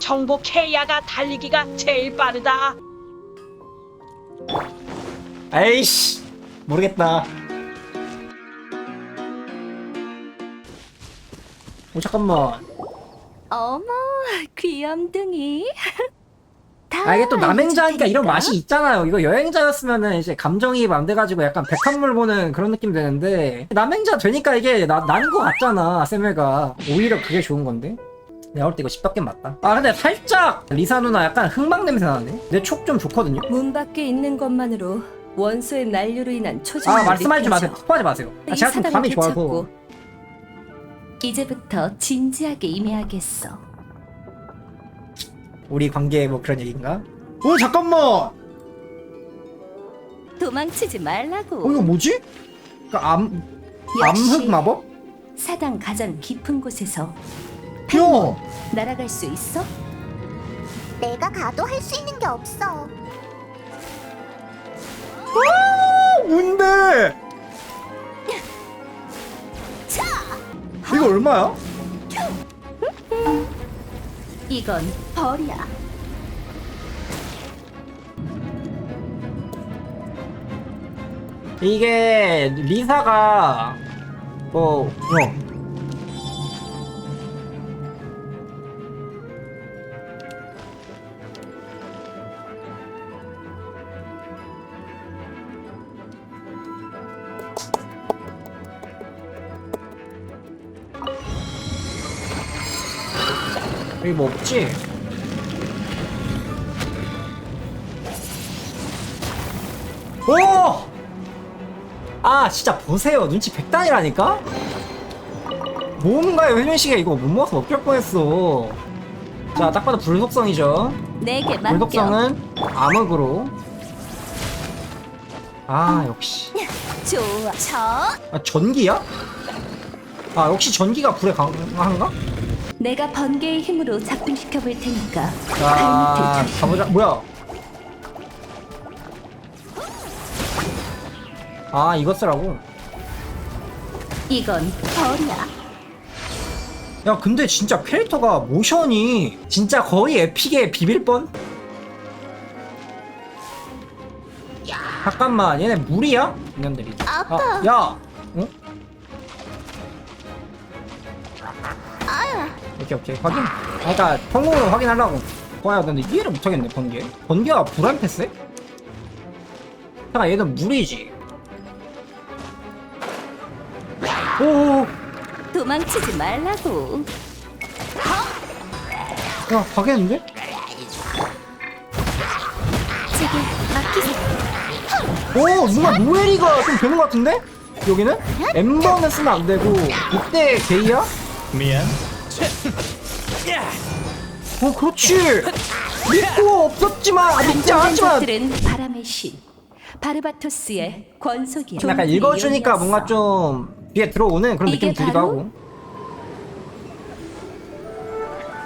정보 케이아가 달리기가 제일 빠르다. 에이씨 모르겠다. 오 잠깐만. 어머, 귀염둥이. 아 이게 또 남행자니까 이런 다 맛이 있잖아요. 이거 여행자였으면은 이제 감정이입 안 돼가지고 약간 백합물 보는 그런 느낌 되는데 남행자 되니까 이게 나, 나는 거 같잖아 세메가. 오히려 그게 좋은 건데 내가 볼 때 이거 10밖에 맞다 아 근데 살짝 리사 누나 약간 흑막 냄새 나네 내 촉 좀 좋거든요 문 밖에 있는 것만으로 원소의 난류로 인한 초조함이 아 말씀하지 마세요 느껴져. 스포하지 마세요 아, 이 제가 좀 감이 좋아서 되찾고 이제부터 진지하게 임해야겠어. 우리 관계 뭐 그런 얘기인가? 오 잠깐만 도망치지 어 말라고. 이거 뭐지? 그 암, 역시 암흑 마법? 사당 가장 깊은 곳에서 야 날아갈 수 있어? 내가 가도 할 수 있는 게 없어. 뭔데? 이거 얼마야? 이건 벌이야. 이게 리사가 뭐 어. 여기 뭐 없지? 오! 아 진짜 보세요 눈치 백단이라니까? 뭔가요 회전시계 이거 못 먹어서 먹힐 뻔했어 자딱 봐도 불속성이죠 내게 맡겨. 불속성은 암흑으로 아 역시 좋아. 저 아 전기야? 아 역시 전기가 불에 강한가? 내가 번개의 힘으로 작동시켜 볼 테니까. 자 발밑을 가보자 뭐야 아 이거 쓰라고 이건 벌이야. 야 근데 진짜 캐릭터가 모션이 진짜 거의 에픽에 비빌 뻔? 잠깐만 얘네 물이야? 인간들이 아빠. 아, 야! 오케이 오케이 확인 아 그니까 평공으로 확인하려고 와야 근데 이해를 못하겠네 번개 번개가 불안 패스? 잠깐 얘는 물이지 오오오 도망치지 말라고. 야 가겠는데? 제게 맡기세요. 오 누가 노엘이가 좀 되는 것 같은데? 여기는? 엠버는 쓰면 안 되고 이때 게이야? 미안. 어 그렇지 믿고 없었지만 아 믿지 안정된 않았지만 것들은 바람의 신 바르바토스의 권속이야. 약간 읽어주니까 뭔가 좀 뒤에 들어오는 그런 이게 느낌이 들기도 바로? 하고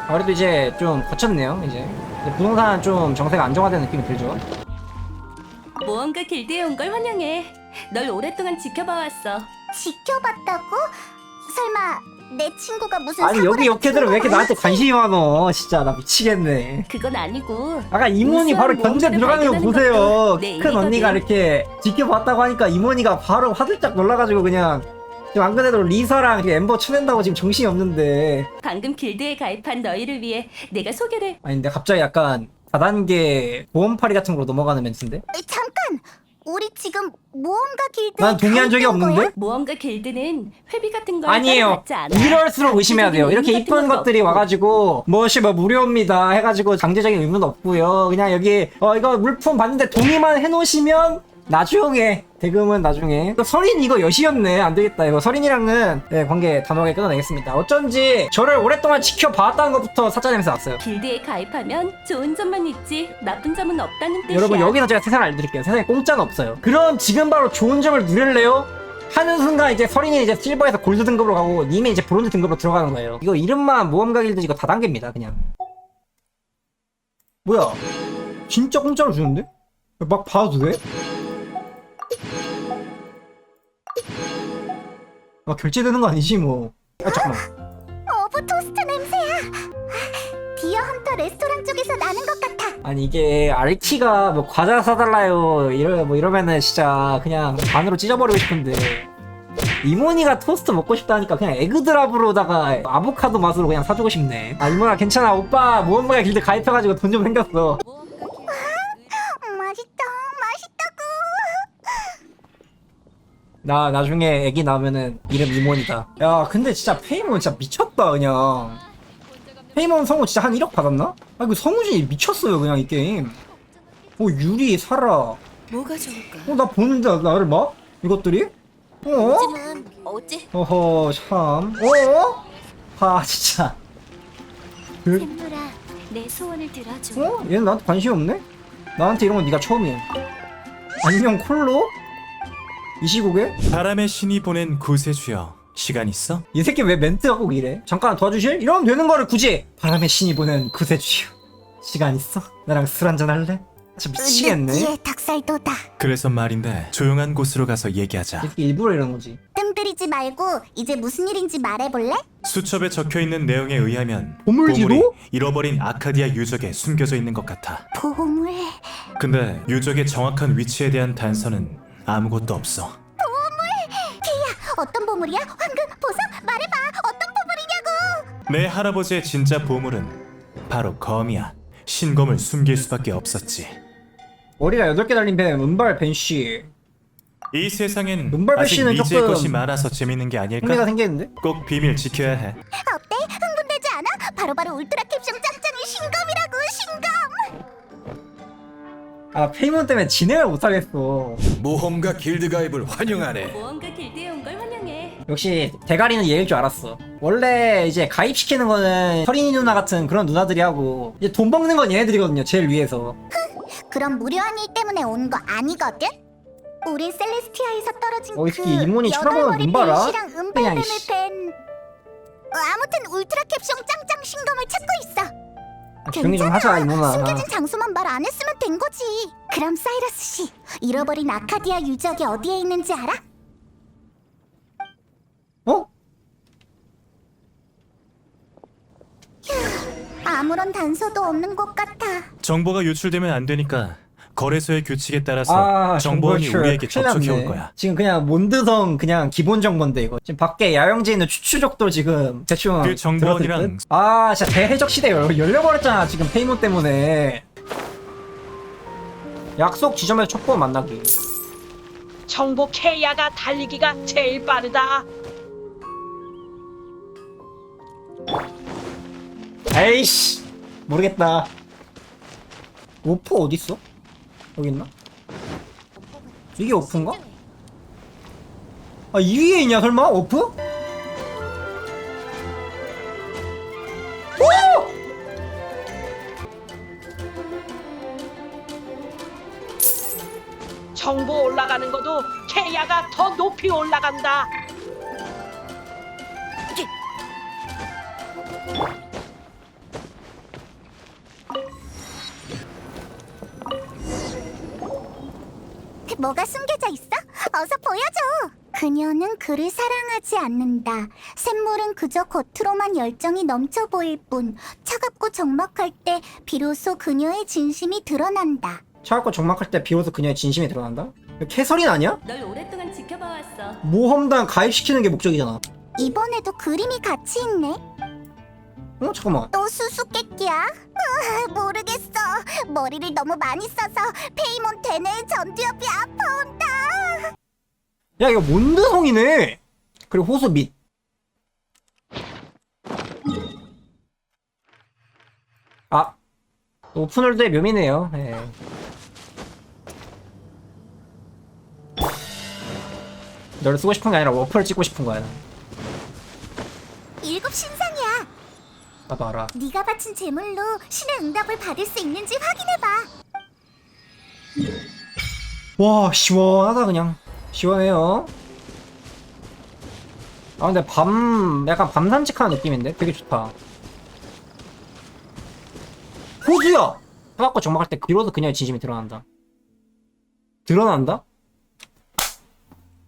아, 그래도 이제 좀 거쳤네요 이제 이제 부동산 좀 정세가 안정화된 느낌이 들죠 모험가 길드에 온 걸 환영해. 널 오랫동안 지켜봐왔어. 지켜봤다고? 설마 내 친구가 무슨 아니 여기 사고라도 역캐들은 왜 이렇게 나한테? 관심이 많어 진짜 나 미치겠네 그건 아니고. 아까 이모니 우수한 바로 견제 무언가를 들어가는 거 발견하는 보세요. 것도 내 큰 일이거든. 언니가 이렇게 지켜봤다고 하니까 이모니가 바로 화들짝 놀라가지고 그냥 지금 안 그래도 리서랑 지금 엠버 쳐낸다고 지금 정신이 없는데 방금 길드에 가입한 너희를 위해 내가 소개를. 아니 근데 갑자기 약간 4단계 보험파리 같은 걸로 넘어가는 멘트인데? 잠깐. 우리 지금 모험가 길드 난 동의한 적이 없는데? 모험가 길드는 회비 같은 걸 아니에요. 따로 받지 않아. 이럴수록 의심해야 돼요. 이렇게 이쁜 것들이 것도 와가지고 뭐시 뭐 무료입니다 해가지고 강제적인 의무는 없고요. 그냥 여기 어 이거 물품 봤는데 동의만 해놓으시면 나중에 대금은 나중에 설인 이거 여시였네 안 되겠다 이거 설인이랑은 네, 관계 단호하게 끊어내겠습니다. 어쩐지 저를 오랫동안 지켜봐왔다는 것부터 사짜 냄새 났어요. 길드에 가입하면 좋은 점만 있지 나쁜 점은 없다는 뜻이야. 여러분 여기서 제가 세상을 알려드릴게요. 세상에 공짜는 없어요. 그럼 지금 바로 좋은 점을 누릴래요? 하는 순간 이제 서린이 이제 실버에서 골드 등급으로 가고 님이 이제 브론즈 등급으로 들어가는 거예요. 이거 이름만 모험가 길드 이거 다단계입니다 그냥. 뭐야? 진짜 공짜로 주는데? 막 봐도 돼? 아 결제되는 거 아니지 뭐. 아 잠깐만. 어부 토스트 냄새야. 헌터 레스토랑 쪽에서 나는 것 같아. 아니 이게 알키가 뭐 과자 사달라요 이러 뭐 이러면은 진짜 그냥 반으로 찢어버리고 싶은데 이모니가 토스트 먹고 싶다니까 그냥 에그드랍으로다가 아보카도 맛으로 그냥 사주고 싶네. 아 이모나 괜찮아 오빠 모험가게 길드 가입해가지고 돈 좀 생겼어. 나 나중에 애기 나오면은 이름 이몬이다. 야 근데 진짜 페이몬 진짜 미쳤다 그냥. 페이몬 성우 진짜 한 1억 받았나? 아 이거 성우진이 미쳤어요 그냥 이 게임. 어 유리 사라. 뭐가 좋을까? 어 나 보는데 나- 나를 봐? 이것들이? 어? 어찌? 어허 참. 어? 아 진짜. 그, 샘물아, 내 소원을 들어줘. 어? 얘는 나한테 관심 없네? 나한테 이런 건 네가 처음이야. 안녕 콜로? 이 시국에? 바람의 신이 보낸 구세주여 시간 있어? 이 새끼 왜 멘트가 꼭 이래? 잠깐 도와주실? 이러면 되는 거를 굳이 바람의 신이 보낸 구세주요 시간 있어? 나랑 술 한잔 할래? 진짜 미치겠네 이 느끼해 닭살도다. 그래서 말인데 조용한 곳으로 가서 얘기하자 새끼 일부러 이러는 거지 뜸들이지 말고 이제 무슨 일인지 말해볼래? 수첩에 적혀있는 내용에 의하면 보물지도? 보물이 잃어버린 아카디아 유적에 숨겨져 있는 것 같아 보물. 근데 유적의 정확한 위치에 대한 단서는 아무것도 없어 어떤 보물이야? 황금, 보석? 말해봐. 어떤 보물이냐고. 내 할아버지의 진짜 보물은 바로 검이야 신검을 숨길 수밖에 없었지 머리가 8개 달린 뱀 은발 벤씨 이 세상엔 눈발배 아직 씨는 미지의 조금 것이 많아서 재밌는 게 흥미가 아닐까? 생기는데? 꼭 비밀 지켜야 해 어때? 흥분되지 않아? 바로바로 울트라 캡숑 짱짱이 신검이라고 신검. 아 페이몬 때문에 진행을 못하겠어 모험가 길드 가입을 환영하네. 모험가 길드에 온 걸 환영해. 역시 대가리는 얘일 줄 알았어 원래 이제 가입시키는 거는 서린이 누나 같은 그런 누나들이 하고 이제 돈 먹는 건 얘네들이거든요 제일 위에서 그럼 무료한 일 때문에 온 거 아니거든? 우린 셀레스티아에서 떨어진 어, 이그 새끼 이모니 쳐다보는 여덟 머리 눈 봐라. 벤시랑 그냥 은발뱀을 이씨. 뺀 어, 아무튼 울트라 캡숑 짱짱 신검을 찾고 있어 아, 조용히 좀 하자 이모나 숨겨진 장소만 말 안 했으면 된 거지 그럼 사이러스 씨 잃어버린 아카디아 유적이 어디에 있는지 알아? 어? 아무런 단서도 없는 것 같아 정보가 유출되면 안 되니까 거래소의 규칙에 따라서 아, 정보원이 정보 우리에게 큰일 접촉해 올 났네. 거야. 지금 그냥 몬드성 그냥 기본 정보인데 이거. 지금 밖에 야영지에 있는 추추족도 지금 대충 그 정보원이랑- 들었을 듯? 아, 진짜 대해적 시대 열, 열려버렸잖아 지금 페이몬 때문에. 약속 지점에서 촉보 만나기. 정보 케이아가 달리기가 제일 빠르다. 에이씨 모르겠다. 오프 어디 있어? 여기 있나? 이게 오프인가? 아, 이 위에 있냐 설마 오프? 오! 정보 올라가는 것도 케이아가 더 높이 올라간다. 뭐가 숨겨져 있어? 어서 보여줘. 그녀는 그를 사랑하지 않는다. 샘물은 그저 겉으로만 열정이 넘쳐 보일 뿐 차갑고 적막할 때 비로소 그녀의 진심이 드러난다. 차갑고 적막할 때 비로소 그녀의 진심이 드러난다? 캐서린 아니야? 널 오랫동안 지켜봐 왔어. 모험단 가입시키는 게 목적이잖아. 이번에도 그림이 같이 있네. 어 잠깐만. 또 수수께끼야? 으, 모르겠어. 머리를 너무 많이 써서 페이몬 대뇌의 전두엽이 아파온다. 야 이거 몬드성이네. 그리고 호수 밑. 아 오픈월드의 묘미네요. 예. 널 쓰고 싶은 게 아니라 워프를 찍고 싶은 거야. 일곱 신상 알아. 네가 바친 제물로 신의 응답을 받을 수 있는지 확인해봐. 와 시원하다 그냥 시원해요. 아 근데 밤 약간 밤 산책하는 느낌인데 되게 좋다. 호수야. 해갖고 정막할 때 비로소 그녀의 진심이 드러난다. 드러난다?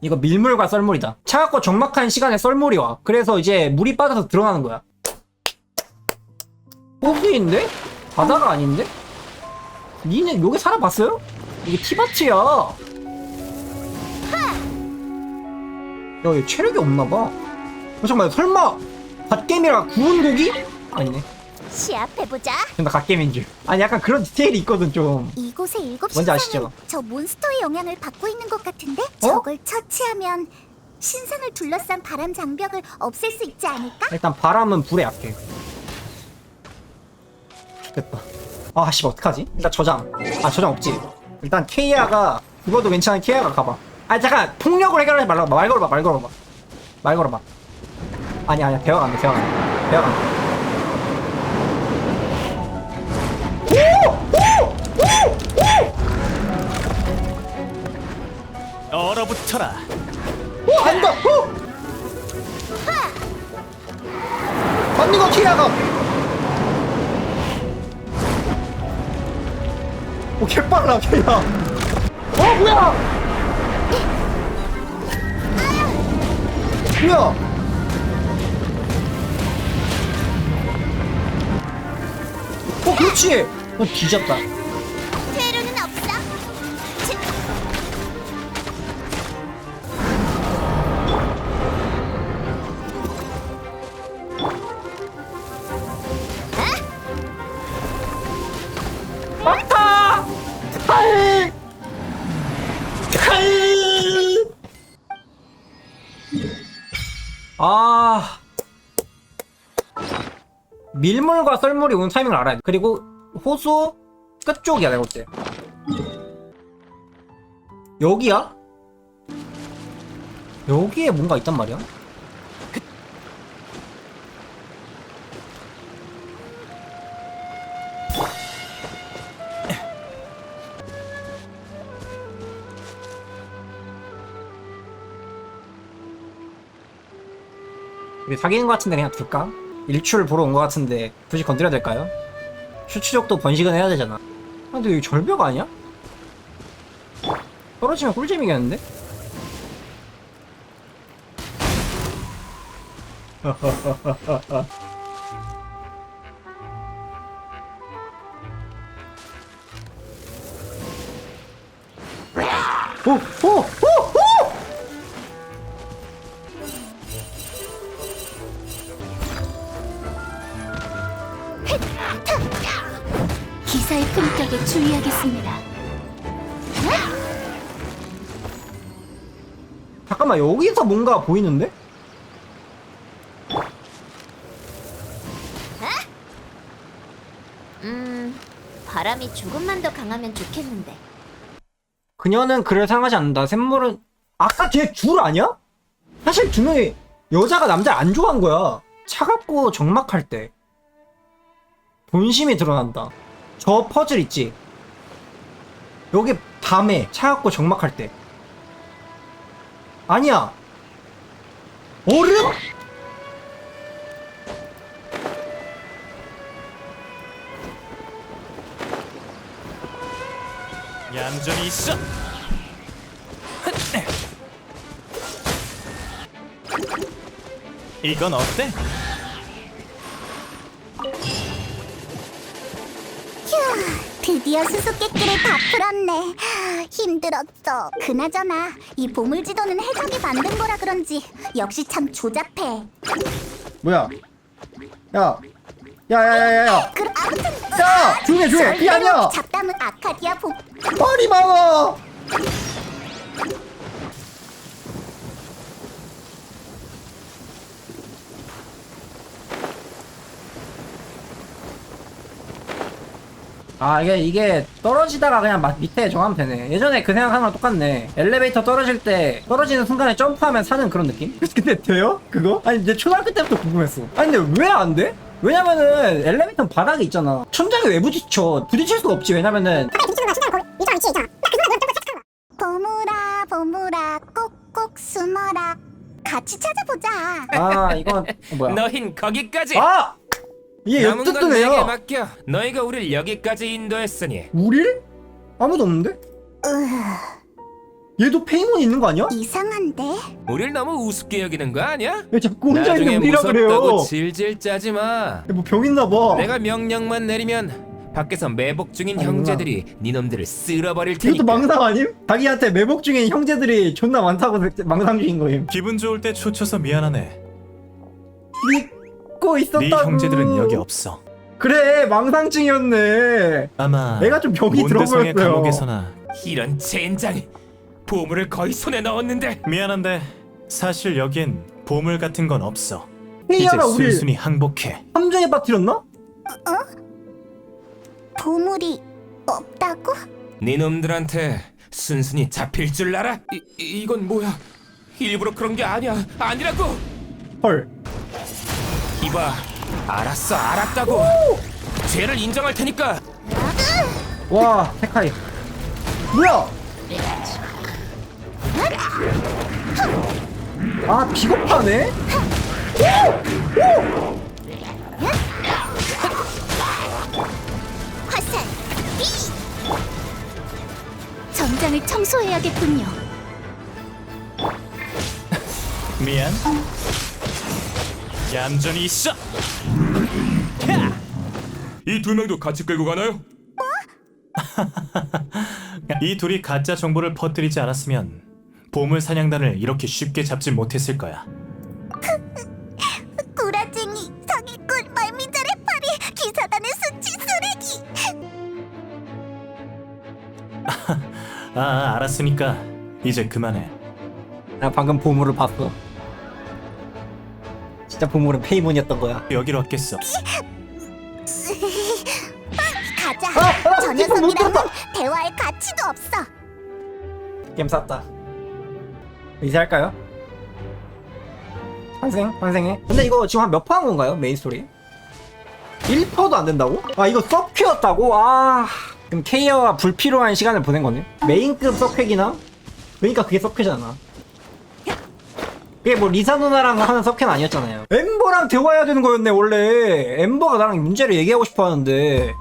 이거 밀물과 썰물이다. 차갑고 적막한 시간에 썰물이 와. 그래서 이제 물이 빠져서 드러나는 거야. 호수인데? 바다가 아닌데? 니네 여기 살아봤어요? 이게 티바트야. 야, 얘 체력이 없나봐. 어, 잠깐만, 설마 갓겜이라 구운 고기? 아니네. 시합해보자. 나 갓겜인 줄. 아니, 약간 그런 디테일이 있거든, 좀. 이곳의 일곱 뭔지 신상은 아시죠? 저 몬스터의 영향을 받고 있는 것 같은데 저걸 처치하면 신상을 둘러싼 바람 장벽을 없앨 수 있지 않을까? 일단 바람은 불에 약해. 됐다. 아, 씨, 어떡하지? 일단 저장. 아, 저장 없지. 일단 케이아가, 그거도 괜찮은 케이아가 가봐. 아, 잠깐! 폭력으로 해결하지 말라고. 말 걸어봐, 말 걸어봐. 말 걸어봐. 아니, 아니야. 대화가 안 돼, 대화가 안 돼. 대화가 안 돼. 얼어붙어라. 오! 안다! 오! 거 케이아가! 오, 개빨라, 케이아! 어, 뭐야! 뭐야! 어, 그렇지! 어, 뒤졌다. 밀물과 썰물이 오는 타이밍을 알아야 돼. 그리고 호수 끝쪽이야, 내가 볼 때. 여기야? 여기에 뭔가 있단 말이야? 우리 사귀는 것 같은데 그냥 둘까? 일출 보러 온 것 같은데 굳이 건드려야 될까요? 수추족도 번식은 해야 되잖아. 아, 근데 여기 절벽 아니야? 떨어지면 꿀잼이겠는데? 오! 오! 오! 오! 주의하겠습니다. 잠깐만 여기서 뭔가 보이는데? 음, 바람이 조금만 더 강하면 좋겠는데. 그녀는 그를 사랑하지 않는다. 샘물은 아까 걔줄 아니야? 사실 두 명이 여자가 남자 안 좋아한 거야. 차갑고 적막할 때 본심이 드러난다. 저 퍼즐 있지? 여기 밤에 차갑고 적막할 때 아니야. 얼음? 얌전히 있어. 이건 어때? 드디어 수수께끼를 다 풀었네. 힘들었어. 그나저나 이 보물지도는 해적이 만든 거라 그런지 역시 참 조잡해. 뭐야? 야, 야야야야야, 그 아무튼 야, 조용해 조용해. 그게 아니야. 잡담은 아카디아 보. 말이 많아. 아 이게 이게 떨어지다가 그냥 막 밑에 정하면 되네 예전에 그 생각하는 거랑 똑같네 엘리베이터 떨어질 때 떨어지는 순간에 점프하면 사는 그런 느낌? 근데 돼요? 그거? 아니 이제 초등학교 때부터 궁금했어 아니 근데 왜 안 돼? 왜냐면은 엘리베이터는 바닥에 있잖아 천장에 왜 부딪혀 부딪힐 수가 없지 왜냐면은 보물아 보물아 꼭꼭 숨어라. 같이 찾아보자. 아 이건 어, 뭐야 너흰 거기까지. 아! 이게 남은 건 내게 애야 맡겨. 너희가 우릴 여기까지 인도했으니 우릴? 아무도 없는데? 얘도 페이몬 있는 거 아니야? 이상한데? 우릴 너무 우습게 여기는 거 아니야? 왜 자꾸 혼자 나중에 있는 우리라 무섭다고 그래요 질질 짜지 마. 뭐병 있나 봐 내가 명령만 내리면 밖에서 매복 중인 아니구나. 형제들이 네 놈들을 쓸어버릴 테니까. 이것도 망상 아님? 자기한테 매복 중인 형제들이 존나 많다고 망상 중인 거임 기분 좋을 때 초쳐서 미안하네. 믿고 있었다고 네 형제들은 여기 없어. 그래 망상증이었네 아마 내가 좀 병이 몬드성의 들어보였어요. 감옥에서나 이런 젠장. 보물을 거의 손에 넣었는데 미안한데 사실 여긴 보물 같은 건 없어. 이제 우리 순순히 항복해. 함정에 빠뜨렸나? 보물이 없다고? 네 놈들한테 순순히 잡힐 줄 알아? 이, 이- 이건 뭐야? 일부러 그런 게 아니야. 아니라고. 헐 이봐. 알았어. 알았다고. 죄를 인정할 테니까. 와, 테카이. 뭐야? 아, 비겁하네? 화살! 삐! 전장을 청소해야겠군요. 미안. 얌전히 있어. 이 두 명도 같이 끌고 가나요? 이 둘이 가짜 정보를 퍼뜨리지 않았으면 보물 사냥단을 이렇게 쉽게 잡지 못했을 거야. 구라쟁이, 사기꾼, 말미잘의 파리, 기사단의 수치 쓰레기! 아, 아, 알았으니까 이제 그만해. 나 방금 보물을 봤어. 진짜 보물은 페이몬이었던 거야. 여기로 왔겠어. 가자! 아, 아, 저 이거 못 녀석이랑은. 대화할 가치도 없어! 게임 쌌다. 이제 할까요? 환생? 환생해? 근데 이거 지금 한 몇 퍼한 건가요? 메인 스토리? 1퍼도 안 된다고? 아 이거 서큐였다고? 아 그럼 케이어가 불필요한 시간을 보낸 거네? 메인급 서큐이나? 그러니까 그게 서큐잖아 그게 뭐 리사 누나랑 하는 서큐는 아니었잖아요. 엠버랑 대화해야 되는 거였네 원래. 엠버가 나랑 문제를 얘기하고 싶어 하는데